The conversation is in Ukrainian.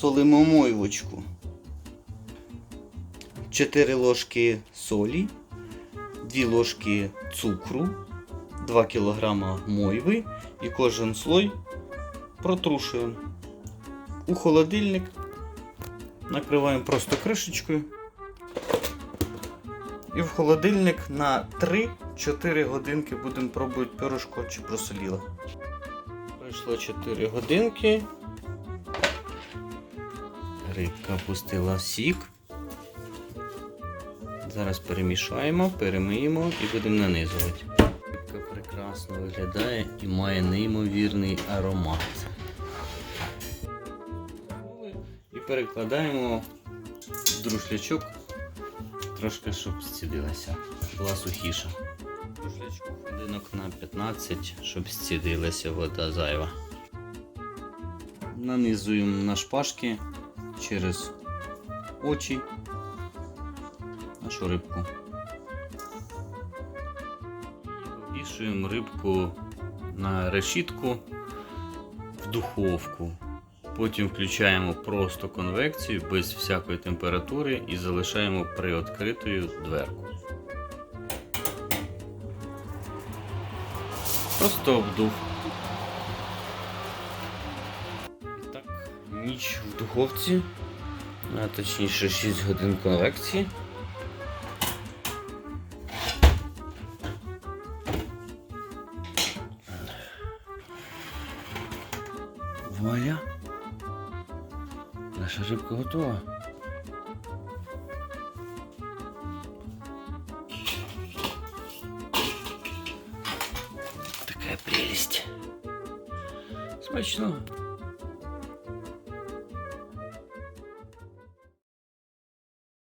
солимо мойвочку. 4 ложки солі, 2 ложки цукру, 2 кг мойви і кожен слой протрушуємо. У холодильник накриваємо просто кришечкою. І в холодильник на 3-4 годинки будемо пробувати пирожко чи просоліло. Пройшло 4 годинки. Рибка пустила сік. Зараз перемішаємо, перемиємо і будемо нанизувати. Рибка прекрасно виглядає і має неймовірний аромат. І перекладаємо в друшлячок, трошки щоб зцідилася, була сухіша. Друшлячку хвилинок на 15, щоб зцідилася вода зайва. Нанизуємо на шпажки через очі нашу рибку. Вішуємо рибку на решітку в духовку. Потім включаємо просто конвекцію без всякої температури і залишаємо приоткритою дверку. Просто обдув. Ніч в духовці, а точніше 6 годин конвекції. Вуаля! Наша рибка готова. Такая прелесть. Смачно.